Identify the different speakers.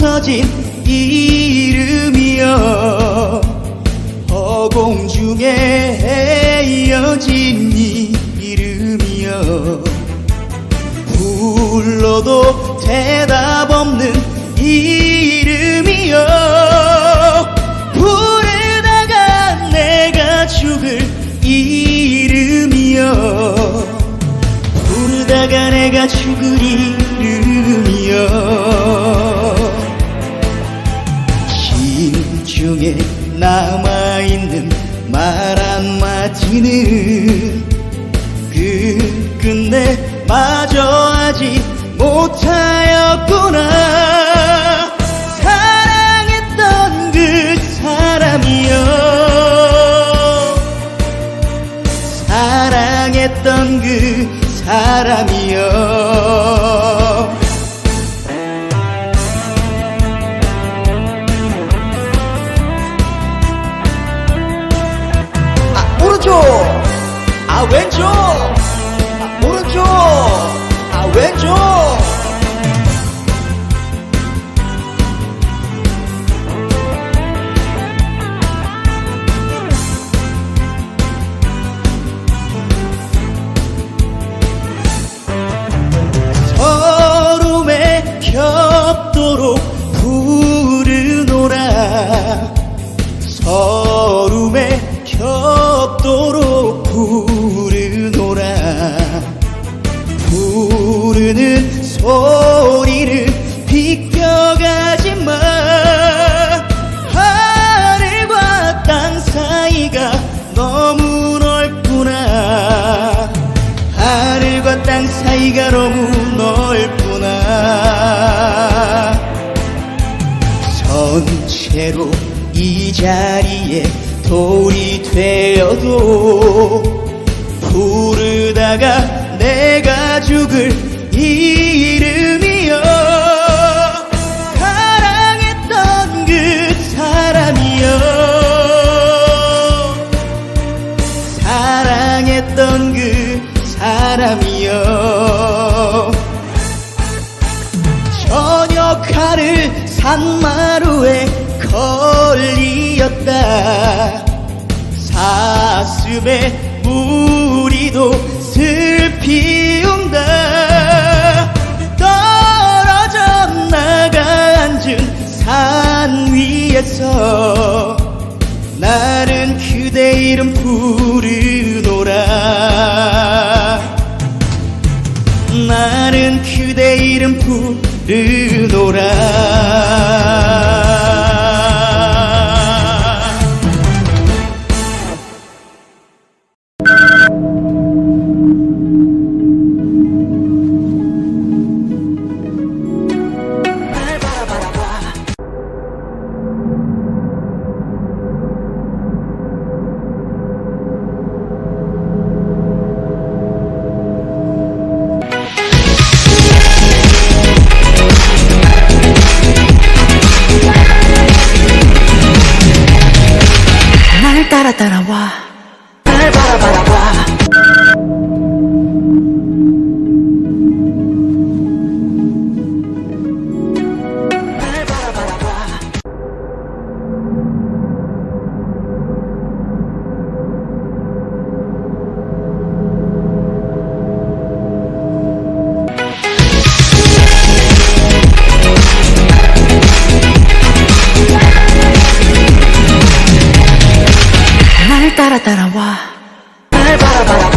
Speaker 1: 붙어진 이름이여. 허공 중에 헤어진 이 이름이여. 불러도 대답 없는 이름이여. 부르다가 내가 죽을 이름이여. 부르다가 내가 죽을 이름이여 심중에 남아있는 말 한마디는 끝끝내 마저 하지 못하였구나. 사랑했던 그 사람이여 사랑했던 그 사람이여 I went 부르는 소리를 비껴가지 마. 하늘과 땅 사이가 너무 넓구나. 하늘과 땅 사이가 너무 넓구나. 전체로 이 자리에 돌이 되어도 부르다가 내가 죽을 이름이여 사랑했던 그 사람이여 사랑했던 그 사람이여 저녁 하를 산마루에 걸리었다. 사슴의 무리도 슬피 위에서 나는 그대 이름 부르노라. 나는 그대 이름 부르노라 Bárbara.